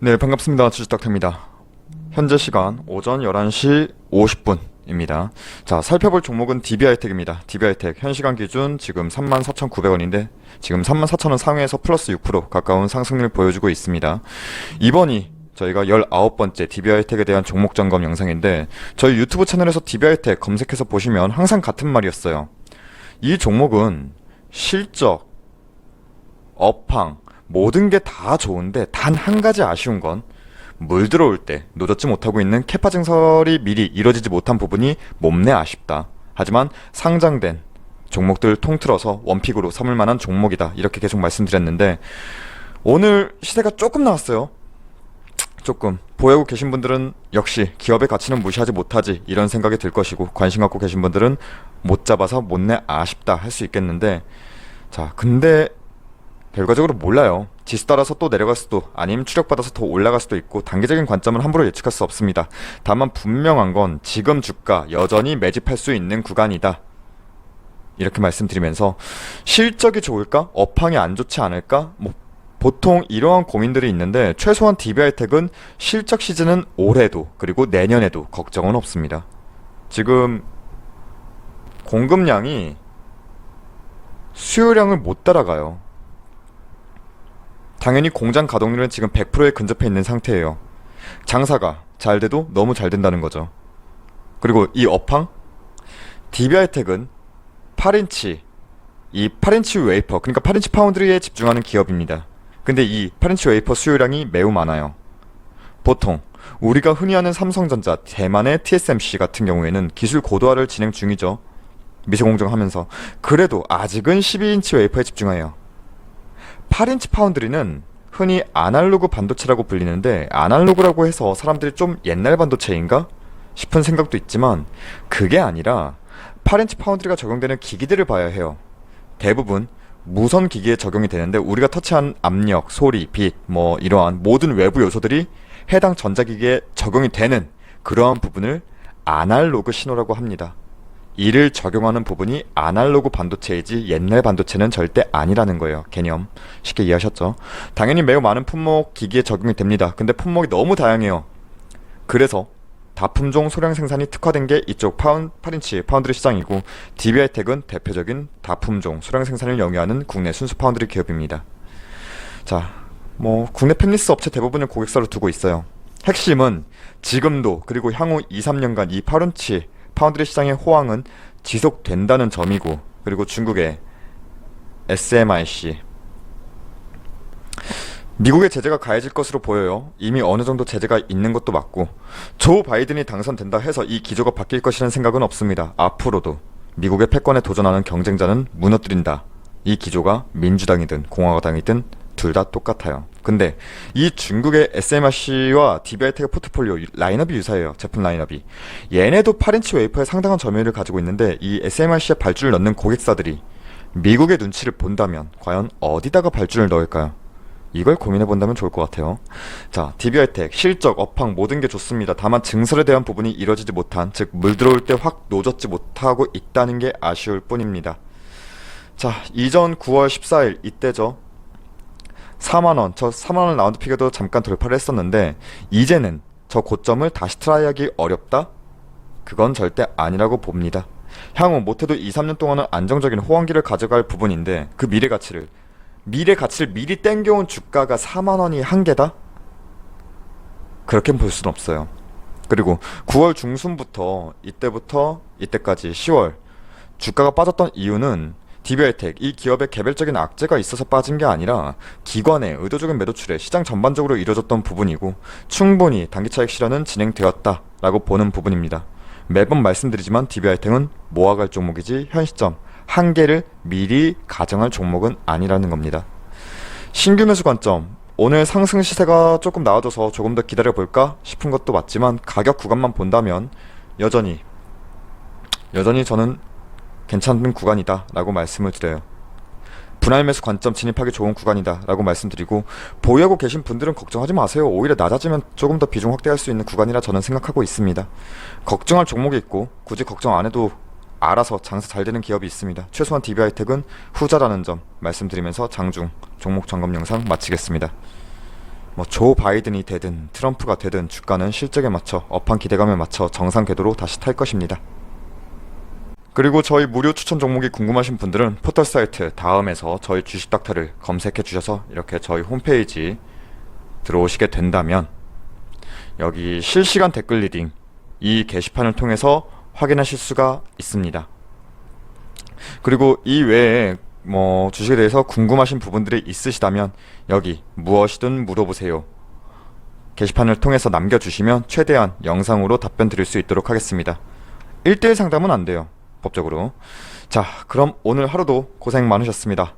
네, 반갑습니다. 주식닥터입니다. 현재 시간 오전 11시 50분 입니다. 자, 살펴볼 종목은 DB하이텍입니다. DB하이텍 현 시간 기준 지금 34,900원인데 지금 34,000원 상회에서 플러스 6% 가까운 상승률 보여주고 있습니다. 이번이 저희가 19번째 DB하이텍에 대한 종목 점검 영상인데 저희 유튜브 채널에서 DB하이텍 검색해서 보시면 항상 같은 말이었어요. 이 종목은 실적, 업황 모든 게 다 좋은데 단 한 가지 아쉬운 건 물 들어올 때 노젓지 못하고 있는 캐파 증설이 미리 이뤄지지 못한 부분이 몸내 아쉽다. 하지만 상장된 종목들 통틀어서 원픽으로 삼을 만한 종목이다. 이렇게 계속 말씀드렸는데 오늘 시세가 조금 나왔어요. 조금 보유하고 계신 분들은 역시 기업의 가치는 무시하지 못하지 이런 생각이 들 것이고 관심 갖고 계신 분들은 못 잡아서 못내 아쉽다 할 수 있겠는데 자 근데 결과적으로 몰라요. 지수 따라서 또 내려갈 수도 아니면 추력받아서 더 올라갈 수도 있고 단기적인 관점은 함부로 예측할 수 없습니다. 다만 분명한 건 지금 주가 여전히 매집할 수 있는 구간이다. 이렇게 말씀드리면서 실적이 좋을까? 업황이 안 좋지 않을까? 뭐 보통 이러한 고민들이 있는데 최소한 DB하이텍은 실적 시즌은 올해도 그리고 내년에도 걱정은 없습니다. 지금 공급량이 수요량을 못 따라가요. 당연히 공장 가동률은 지금 100%에 근접해 있는 상태예요. 장사가 잘 돼도 너무 잘 된다는 거죠. 그리고 이 업황 DB하이텍은 8인치 이 8인치 웨이퍼 그러니까 8인치 파운드리에 집중하는 기업입니다. 근데 이 8인치 웨이퍼 수요량이 매우 많아요. 보통 우리가 흔히 아는 삼성전자, 대만의 TSMC 같은 경우에는 기술 고도화를 진행 중이죠. 미세 공정하면서 그래도 아직은 12인치 웨이퍼에 집중해요. 8인치 파운드리는 흔히 아날로그 반도체라고 불리는데 아날로그라고 해서 사람들이 좀 옛날 반도체인가 싶은 생각도 있지만 그게 아니라 8인치 파운드리가 적용되는 기기들을 봐야 해요. 대부분 무선 기기에 적용이 되는데 우리가 터치한 압력, 소리, 빛, 뭐 이러한 모든 외부 요소들이 해당 전자기기에 적용이 되는 그러한 부분을 아날로그 신호라고 합니다. 이를 적용하는 부분이 아날로그 반도체이지 옛날 반도체는 절대 아니라는 거예요. 개념. 쉽게 이해하셨죠? 당연히 매우 많은 품목 기기에 적용이 됩니다. 근데 품목이 너무 다양해요. 그래서 다품종 소량 생산이 특화된 게 이쪽 파운, 8인치 파운드리 시장이고 DB하이텍은 대표적인 다품종 소량 생산을 영위하는 국내 순수 파운드리 기업입니다. 자, 뭐 국내 팹리스 업체 대부분을 고객사로 두고 있어요. 핵심은 지금도 그리고 향후 2, 3년간 이 8인치 파운드리 시장의 호황은 지속된다는 점이고 그리고 중국의 SMIC 미국의 제재가 가해질 것으로 보여요. 이미 어느 정도 제재가 있는 것도 맞고 조 바이든이 당선된다 해서 이 기조가 바뀔 것이라는 생각은 없습니다. 앞으로도 미국의 패권에 도전하는 경쟁자는 무너뜨린다. 이 기조가 민주당이든 공화당이든 둘 다 똑같아요. 근데 이 중국의 SMRC와 DB하이텍의 포트폴리오 라인업이 유사해요. 제품 라인업이. 얘네도 8인치 웨이퍼에 상당한 점유율을 가지고 있는데 이 SMRC에 발주를 넣는 고객사들이 미국의 눈치를 본다면 과연 어디다가 발주를 넣을까요? 이걸 고민해 본다면 좋을 것 같아요. 자, DB하이텍 실적, 업황 모든 게 좋습니다. 다만 증설에 대한 부분이 이뤄지지 못한, 즉 물 들어올 때 확 노젓지 못하고 있다는 게 아쉬울 뿐입니다. 자, 이전 9월 14일 이때죠. 4만원, 저 4만원 라운드 피겨도 잠깐 돌파를 했었는데, 이제는 저 고점을 다시 트라이 하기 어렵다? 그건 절대 아니라고 봅니다. 향후 못해도 2, 3년 동안은 안정적인 호황기를 가져갈 부분인데, 그 미래 가치를, 미래 가치를 미리 땡겨온 주가가 4만원이 한계다? 그렇게 볼 수는 없어요. 그리고 9월 중순부터 이때부터 이때까지 10월 주가가 빠졌던 이유는 DB하이텍 이 기업의 개별적인 악재가 있어서 빠진 게 아니라 기관의 의도적인 매도출에 시장 전반적으로 이뤄졌던 부분이고 충분히 단기 차익 실현은 진행되었다라고 보는 부분입니다. 매번 말씀드리지만 DB하이텍은 모아갈 종목이지 현 시점 한계를 미리 가정할 종목은 아니라는 겁니다. 신규 매수 관점 오늘 상승 시세가 조금 나와줘서 조금 더 기다려 볼까 싶은 것도 맞지만 가격 구간만 본다면 여전히 여전히 저는 괜찮은 구간이다 라고 말씀을 드려요. 분할 매수 관점 진입하기 좋은 구간이다 라고 말씀드리고 보유하고 계신 분들은 걱정하지 마세요. 오히려 낮아지면 조금 더 비중 확대할 수 있는 구간이라 저는 생각하고 있습니다. 걱정할 종목이 있고 굳이 걱정 안 해도 알아서 장사 잘 되는 기업이 있습니다. 최소한 DB하이텍은 후자라는 점 말씀드리면서 장중 종목 점검 영상 마치겠습니다. 뭐 조 바이든이 되든 트럼프가 되든 주가는 실적에 맞춰 업한 기대감에 맞춰 정상 궤도로 다시 탈 것입니다. 그리고 저희 무료 추천 종목이 궁금하신 분들은 포털 사이트 다음에서 저희 주식 닥터를 검색해 주셔서 이렇게 저희 홈페이지 들어오시게 된다면 여기 실시간 댓글 리딩 이 게시판을 통해서 확인하실 수가 있습니다. 그리고 이 외에 뭐 주식에 대해서 궁금하신 부분들이 있으시다면 여기 무엇이든 물어보세요. 게시판을 통해서 남겨주시면 최대한 영상으로 답변 드릴 수 있도록 하겠습니다. 1대1 상담은 안 돼요. 법적으로. 자, 그럼 오늘 하루도 고생 많으셨습니다.